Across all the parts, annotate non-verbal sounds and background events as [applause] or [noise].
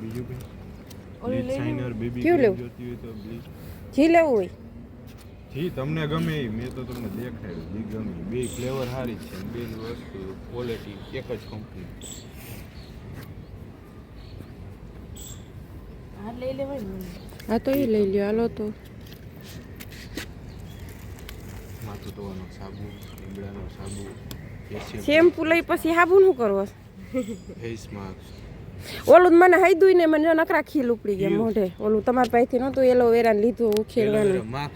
બીજું કઈ? Shiner baby કેવું લેવું? જોતી હોય તો બ્લીચ જી લેવું હોય? જી તમને ગમે એ મેં તો તમને દેખાડ્યું. જી ગમે બે ફ્લેવર સારી છે. બે વસ્તુ ક્વોલિટી એક જ કંપની હા લઈ લેવાય હા તો એ લઈ લ્યો. હાલો તો. માથું ધોવાનો સાબુ લીમડાનો સાબુ શેમ્પુ લઈ પછી સાબુ શું કરવો. Face mask. ઓલું મને હાઈદું ને મને નકરા ખીલ ઉપડી ગયા મોઢે. ઓલું તમારા પાસેથી નહોતું એલોવેરા લીધું ઉખેડવાનું.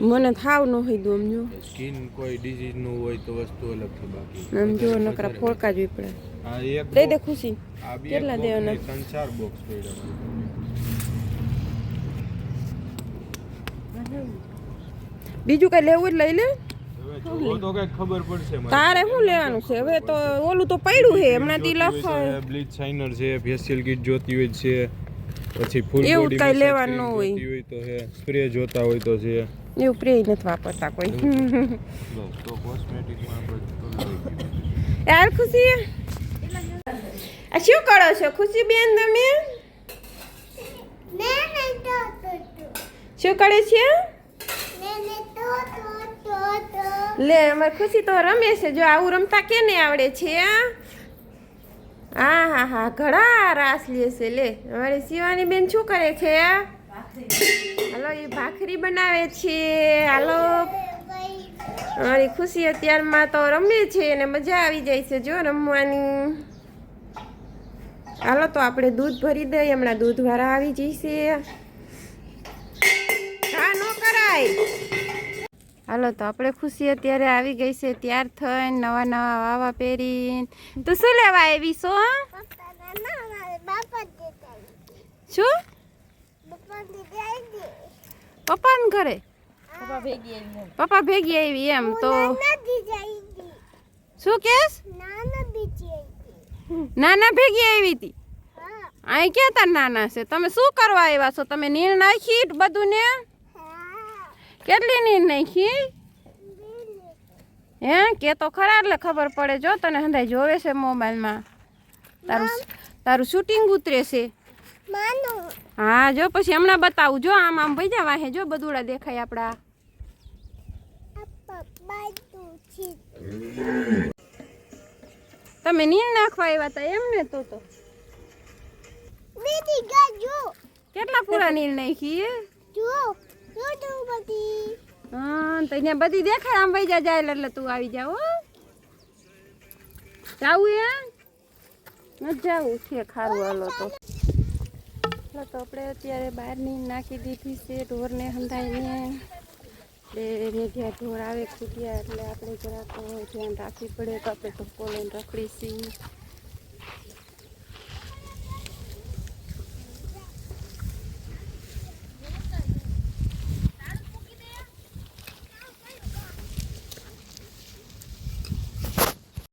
મને થાવ ન હાઈદું આમ જો. સ્કિન કોઈ ડિઝીઝનું હોય તો વસ્તુ અલગ છે બાકી. આમ જો નકરા ફોડકા જ ઉપડે. આ એક દે ખુશી. કેટલા દેવાના? નહીં, બોક્સ પડ્યા બીજું કઈ લેવું જ લઈ લે. તો કંઈક ખબર પડશે તારે શું લેવાનું છે? હવે તો ઓલું તો પડ્યું છે હમણાં થી લખાય. બ્લીચ શાઇનર છે ફેશિયલ કિટ જોતી હોય છે પછી ફૂલ એવું કઈ લેવાનું હોય. હોય તો છે સ્પ્રે જોતા હોય તો છે. એવું પ્રે નથી વાપરતા કોઈ. [laughs] તો કોસ્મેટિકમાં આપણે તો લઈ ગયું. યાર ખુશી? આ શું કરો છો? ખુશી બેન તમે? શું કરે છે? લે, અમાર ખુશી તો રમે છે. જો આવું રમતા કેને આવડે છે, હા? હા હા ઘણા રાસ લે છે. લે, અમારી શિવાની બેન શું કરે છે હાલો, એ ભાખરી બનાવે છે. હાલો. અમારી ખુશી અત્યારમાં તો રમે છે અને મજા આવી જાય છે જો રમવાની. હાલો, તો આપણે દૂધ ભરી દઈએ. હમણાં દૂધવાળા આવી જશે હાલો તો આપણે ખુશી અત્યારે આવી ગઈ છે. ત્યાર થઈને નવા નવા વાવા પહેરીને. તો શું લેવા આવી છો શું? પપ્પાને ઘરે? પપ્પા ભેગી આવી એમ. પપ્પા ભેગી આવી એમ તો શું કેસ? નાના ભેગી આવી હતી અહીં ક્યાં તાર નાના છે? તમે શું કરવા આવ્યા છો? તમે નીર નાખી બધું ને? કેટલી નીર નાખી? હે? કે તો ખરા એટલે ખબર પડે. જો તને હંધાઈ જોવે છે મોબાઈલમાં. તારું તારું શૂટિંગ ઉતરે છે હા જો પછી હમણાં બતાવું. જો આમ આમ ભઈ વાહે જો બધુડા દેખાય આપડા. તમે નીર નાખવા આવ્યા હતા એમ ને તો તો. કેટલા પૂરા નીર નાખી હા, તો અહીંયા બધી દેખાય, આમ વહી જા જાય એટલે તું આવી જાવ જાવું એ? ન જાવું છે ખારું હાલો તો. એટલે તો આપણે અત્યારે બહારની નાખી દીધી છે, ઢોરને હંધાઈને. એટલે જ્યાં ઢોર આવે ખૂટ્યા, એટલે આપણે જરાક ધ્યાન રાખવી પડે, તો આપણે ધક્કો લઈને રખડી છીએ